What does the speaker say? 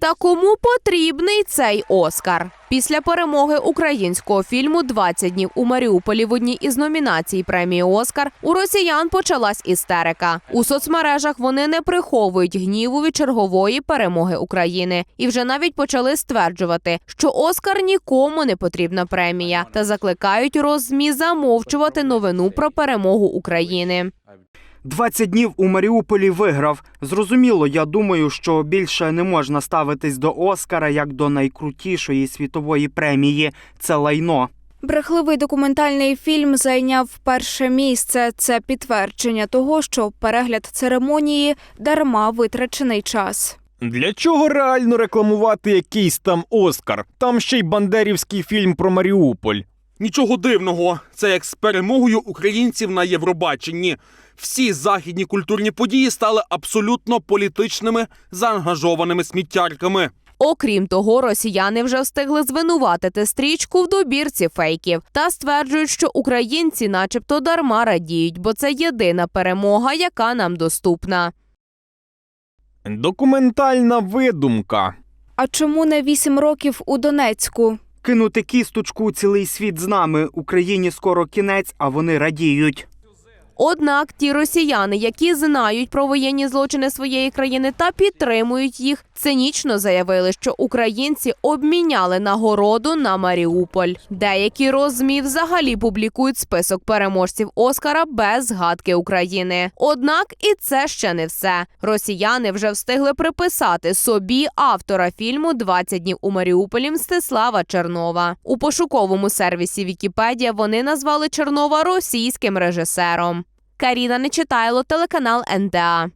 Та кому потрібний цей Оскар? Після перемоги українського фільму «20 днів у Маріуполі в одній із номінацій премії Оскар у росіян почалась істерика. У соцмережах вони не приховують гніву від чергової перемоги України і вже навіть почали стверджувати, що Оскар нікому не потрібна премія, та закликають роззмі замовчувати новину про перемогу України. 20 днів у Маріуполі виграв. Зрозуміло, я думаю, що більше не можна ставитись до Оскара як до найкрутішої світової премії. Це лайно. Брехливий документальний фільм зайняв перше місце. Це підтвердження того, що перегляд церемонії дарма витрачений час. Для чого реально рекламувати якийсь там Оскар? Там ще й бандерівський фільм про Маріуполь. Нічого дивного, це як з перемогою українців на Євробаченні. Всі західні культурні події стали абсолютно політичними заангажованими сміттярками. Окрім того, росіяни вже встигли звинуватити стрічку в добірці фейків та стверджують, що українці, начебто, дарма радіють, бо це єдина перемога, яка нам доступна. Документальна видумка. А чому не вісім років у Донецьку? Кинути кісточку цілий світ з нами. Україні скоро кінець, а вони радіють. Однак ті росіяни, які знають про воєнні злочини своєї країни та підтримують їх, цинічно заявили, що українці обміняли нагороду на Маріуполь. Деякі розмі взагалі публікують список переможців Оскара без згадки України. Однак і це ще не все. Росіяни вже встигли приписати собі автора фільму «20 днів у Маріуполі Мстислава Чернова. У пошуковому сервісі Вікіпедія вони назвали Чернова російським режисером. Каріна Нечитайло, телеканал НТА.